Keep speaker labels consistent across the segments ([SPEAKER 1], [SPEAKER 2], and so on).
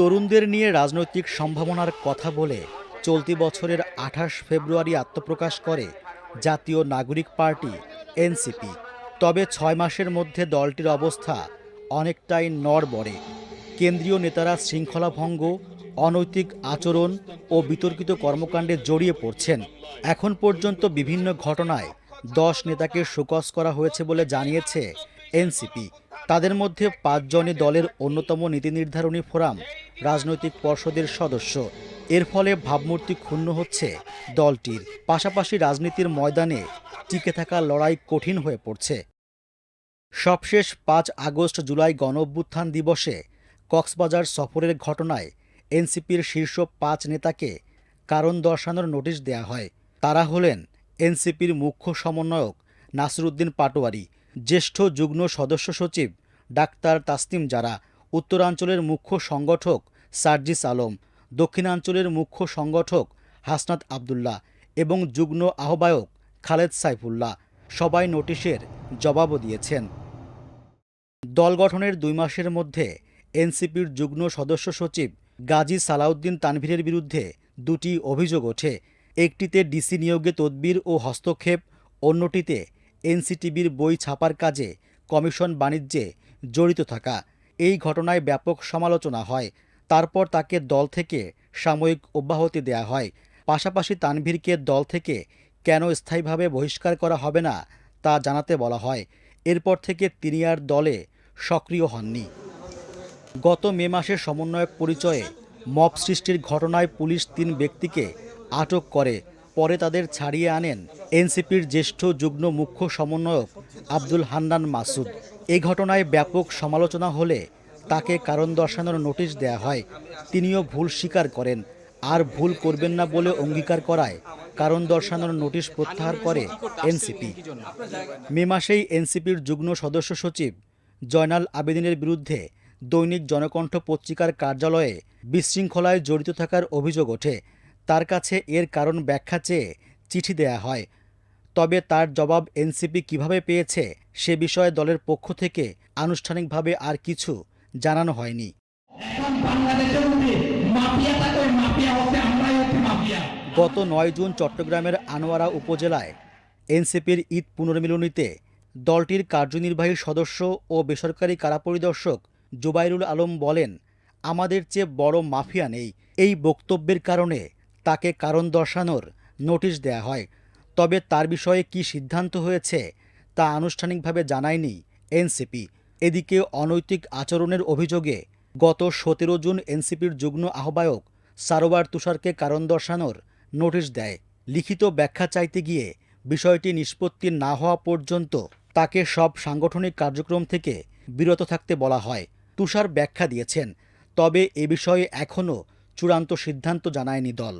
[SPEAKER 1] তরুণদের নিয়ে রাজনৈতিক সম্ভাবনার কথা বলে চলতি বছরের আঠাশ ফেব্রুয়ারি আত্মপ্রকাশ করে জাতীয় নাগরিক পার্টি, এনসিপি। তবে ছয় মাসের মধ্যে দলটির অবস্থা অনেকটাই নড়বড়ে। কেন্দ্রীয় নেতারা শৃঙ্খলা ভঙ্গ অনৈতিক আচরণ ও বিতর্কিত কর্মকাণ্ডে জড়িয়ে পড়ছেন। এখন পর্যন্ত বিভিন্ন ঘটনায় দশ নেতাকে শোকজ করা হয়েছে বলে জানিয়েছে এনসিপি। তাদের মধ্যে পাঁচজনই দলের অন্যতম নীতি নির্ধারণী ফোরাম রাজনৈতিক পর্ষদের সদস্য। এর ফলে ভাবমূর্তি ক্ষুণ্ণ হচ্ছে দলটির। পাশাপাশি রাজনীতির ময়দানে টিকে থাকা লড়াই কঠিন হয়ে পড়ছে। সবশেষ পাঁচ আগস্ট জুলাই গণ অভ্যুত্থান দিবসে কক্সবাজার সফরের ঘটনায় এনসিপির শীর্ষ পাঁচ নেতাকে কারণ দর্শানোর নোটিশ দেয়া হয়। তারা হলেন এনসিপির মুখ্য সমন্বয়ক নাসরুদ্দিন পাটোয়ারি, জ্যেষ্ঠ যুগ্ম সদস্য সচিব ডাক্তার তাসনিম জারা উত্তরাঞ্চলের মুখ্য সংগঠক সার্জিস আলম, দক্ষিণাঞ্চলের মুখ্য সংগঠক হাসনাত আবদুল্লাহ এবং যুগ্ম আহ্বায়ক খালেদ সাইফুল্লাহ সবাই নোটিশের জবাবও দিয়েছেন। দল গঠনের দুই মাসের মধ্যে এনসিপির যুগ্ম সদস্য সচিব গাজী সালাউদ্দিন তানভীরের বিরুদ্ধে দুটি অভিযোগ ওঠে। একটিতে ডিসি নিয়োগে তদবির ও হস্তক্ষেপ, অন্যটিতে এনসিটিবির বই ছাপার কাজে কমিশন বাণিজ্যে জড়িত থাকা। এই ঘটনায় ব্যাপক সমালোচনা হয়। তারপর তাকে দল থেকে সাময়িক অব্যাহতি দেয়া হয়। পাশাপাশি তানভীরকে দল থেকে কেন স্থায়ীভাবে বহিষ্কার করা হবে না তা জানাতে বলা হয়। এরপর থেকে তিনি আর দলে সক্রিয় হননি। গত মে মাসে সমন্বয়ক পরিচয়ে মব সৃষ্টির ঘটনায় পুলিশ তিন ব্যক্তিকে আটক করে। পরে তাদের ছাড়িয়ে আনেন এনসিপির জ্যেষ্ঠ যুগ্ম মুখ্য সমন্বয়ক আব্দুল হান্নান মাসুদ। এই ঘটনায় ব্যাপক সমালোচনা হলে তাকে কারণ দর্শানোর নোটিশ দেয়া হয়। তিনিও ভুল স্বীকার করেন। আর ভুল করবেন না বলে অঙ্গীকার করায় কারণ দর্শানোর নোটিশ প্রত্যাহার করে এনসিপি। মে মাসেই এনসিপির যুগ্ম সদস্য সচিব জয়নাল আবেদিনের বিরুদ্ধে দৈনিক জনকণ্ঠ পত্রিকার কার্যালয়ে বিশৃঙ্খলায় জড়িত থাকার অভিযোগ ওঠে। তার কাছে এর কারণ ব্যাখ্যা চেয়ে চিঠি দেয়া হয়। তবে তার জবাব এনসিপি কীভাবে পেয়েছে সে বিষয়ে দলের পক্ষ থেকে আনুষ্ঠানিকভাবে আর কিছু জানানো হয়নি। গত নয় জুন চট্টগ্রামের আনোয়ারা উপজেলায় এনসিপির ঈদ পুনর্মিলনীতে দলটির কার্যনির্বাহী সদস্য ও বেসরকারি কারা পরিদর্শক জুবাইরুল আলম বলেন আমাদের চেয়ে বড় মাফিয়া নেই। এই বক্তব্যের কারণে তাকে কারণ দর্শানোর নোটিশ দেয়া হয়। তবে তার বিষয়ে কি সিদ্ধান্ত হয়েছে তা আনুষ্ঠানিকভাবে জানায়নি এনসিপি। এদিকে অনৈতিক আচরণের অভিযোগে গত সতেরো জুন এনসিপির যুগ্ম আহ্বায়ক সারোয়ার তুষারকে কারণ দর্শানোর নোটিশ দেয়। লিখিত ব্যাখ্যা চাইতে গিয়ে বিষয়টি নিষ্পত্তি না হওয়া পর্যন্ত তাকে সব সাংগঠনিক কার্যক্রম থেকে বিরত থাকতে বলা হয়। তুষার ব্যাখ্যা দিয়েছেন, তবে এ বিষয়ে এখনও চূড়ান্ত সিদ্ধান্ত জানায়নি দল।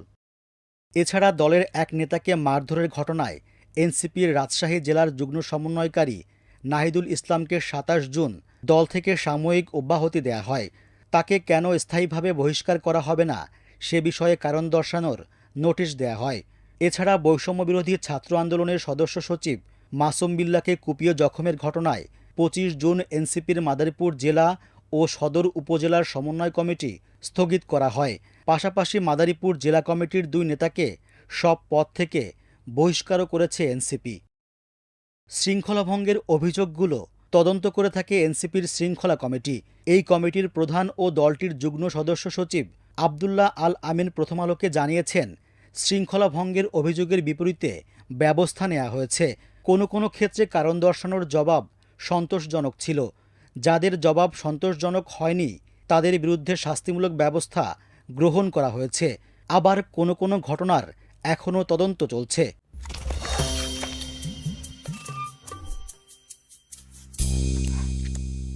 [SPEAKER 1] এছাড়া দলের এক নেতাকে মারধরের ঘটনায় এনসিপির রাজশাহী জেলার যুগ্ম সমন্বয়কারী নাহিদুল ইসলামকে সাতাশ জুন দল থেকে সাময়িক অব্যাহতি দেয়া হয়। তাকে কেন স্থায়ীভাবে বহিষ্কার করা হবে না সে বিষয়ে কারণ দর্শানোর নোটিশ দেয়া হয়। এছাড়া বৈষম্য বিরোধী ছাত্র আন্দোলনের সদস্য সচিব মাসুম বিল্লাকে কুপিয়ে জখমের ঘটনায় পঁচিশ জুন এনসিপির মাদারীপুর জেলা ও সদর উপজেলার সমন্বয় কমিটি স্থগিত করা হয়। পাশাপাশি মাদারীপুর জেলা কমিটির দুই নেতাকে সব পদ থেকে বহিষ্কারও করেছে এনসিপি। শৃঙ্খলাভঙ্গের অভিযোগগুলো তদন্ত করে থাকে এনসিপির শৃঙ্খলা কমিটি। এই কমিটির প্রধান ও দলটির যুগ্ম সদস্য সচিব আবদুল্লাহ আল আমিন প্রথম আলোকে জানিয়েছেন শৃঙ্খলা ভঙ্গের অভিযোগের বিপরীতে ব্যবস্থা নেওয়া হয়েছে। কোনো কোনো ক্ষেত্রে কারণ দর্শানোর জবাব সন্তোষজনক ছিল। যাদের জবাব সন্তোষজনক হয়নি, তাদের বিরুদ্ধে শাস্তিমূলক ব্যবস্থা গ্রহণ করা হয়েছে। আবার কোনো কোনো ঘটনার এখনও তদন্ত চলছে।